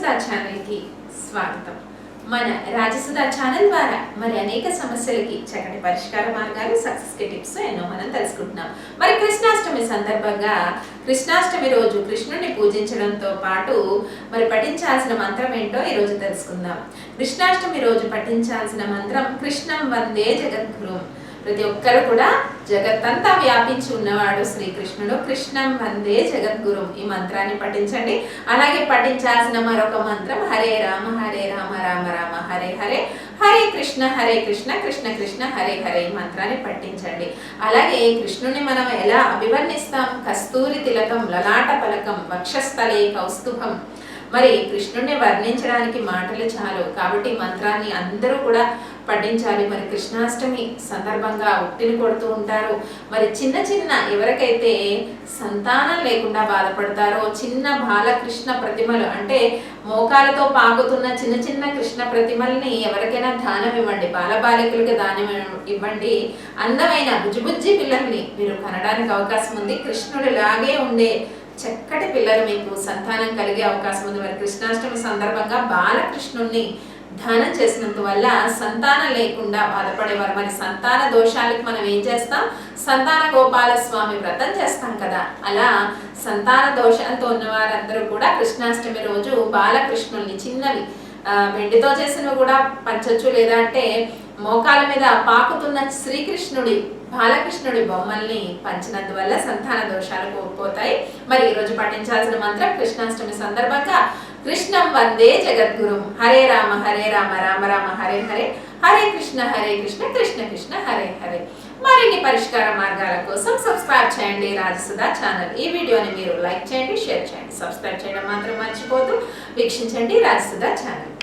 రాజసుధా ఛానల్కి స్వాగతం. మన రాజసుధా ఛానల్ ద్వారా మరి అనేక సమస్యలకి చక్కటి పరిష్కార మార్గాలు సక్సెస్కి టిప్స్ ఎన్నో మనం తెలుసుకుంటున్నాం. మరి కృష్ణాష్టమి సందర్భంగా కృష్ణాష్టమి రోజు కృష్ణుడిని పూజించడంతో పాటు మరి పఠించాల్సిన మంత్రం ఏంటో ఈ రోజు తెలుసుకుందాం. కృష్ణాష్టమి రోజు పఠించాల్సిన మంత్రం కృష్ణం వందే జగద్గురు. ప్రతి ఒక్కరు కూడా జగత్తంతా వ్యాపించి ఉన్నవాడు శ్రీకృష్ణుడు. కృష్ణం వందే జగద్గురు. ఈ మంత్రాన్ని పఠించండి. అలాగే పఠించాల్సిన మరొక మంత్రం హరే రామ హరే రామ రామ రామ హరే హరే హరే కృష్ణ హరే కృష్ణ కృష్ణ కృష్ణ హరే హరే ఈ మంత్రాన్ని పఠించండి. అలాగే కృష్ణుని మనం ఎలా అభివర్ణిస్తాం? కస్తూరి తిలకం లలాట పలకం వక్షస్థలే కౌస్తుభం. మరి కృష్ణుడిని వర్ణించడానికి మాటలు చాలు. కాబట్టి మంత్రాన్ని అందరూ కూడా పఠించాలి మరి కృష్ణాష్టమి సందర్భంగా ఉట్టిని కొడుతూ ఉంటారు. మరి చిన్న చిన్న ఎవరికైతే సంతానం లేకుండా బాధపడతారో చిన్న బాలకృష్ణ ప్రతిమలు అంటే మోకాలతో పాకుతున్న చిన్న చిన్న కృష్ణ ప్రతిమల్ని ఎవరికైనా దానం ఇవ్వండి. బాలబాలికలకు దానం ఇవ్వండి. అందమైన బుజ్జిబుజ్జి పిల్లల్ని మీరు కనడానికి అవకాశం ఉంది. కృష్ణుడిలాగే ఉండే చక్కటి పిల్లలు మీకు సంతానం కలిగే అవకాశం ఉంది. మరి కృష్ణాష్టమి సందర్భంగా బాలకృష్ణుణ్ణి దానం చేసినందువల్ల సంతానం లేకుండా బాధపడేవారు. మరి సంతాన దోషాలకు మనం ఏం చేస్తాం? సంతాన గోపాల స్వామి వ్రతం చేస్తాం కదా. అలా సంతాన దోషాలతో ఉన్న వారందరూ కూడా కృష్ణాష్టమి రోజు బాలకృష్ణుల్ని చిన్నవి వెండితో చేసినవి కూడా పంచచ్చు. లేదా అంటే మోకాల మీద పాకుతున్న శ్రీకృష్ణుడి బాలకృష్ణుడి బొమ్మల్ని పంచినందువల్ల సంతాన దోషాలు పోతాయి మరి ఈరోజు పఠించాల్సిన మంత్రం కృష్ణాష్టమి సందర్భంగా కృష్ణం వందే జగద్గురు. హరే రామ హరే రామ రామ రామ హరే హరే. హరే కృష్ణ హరే కృష్ణ కృష్ణ కృష్ణ హరే హరే. మరిన్ని పరిష్కార మార్గాల కోసం సబ్స్క్రైబ్ చేయండి. రాజసుధా ఛానల్. ఈ వీడియోని మీరు లైక్ చేయండి షేర్ చేయండి. సబ్స్క్రైబ్ చేయడం మాత్రం మర్చిపోతూ వీక్షించండి రాజసుధా ఛానల్.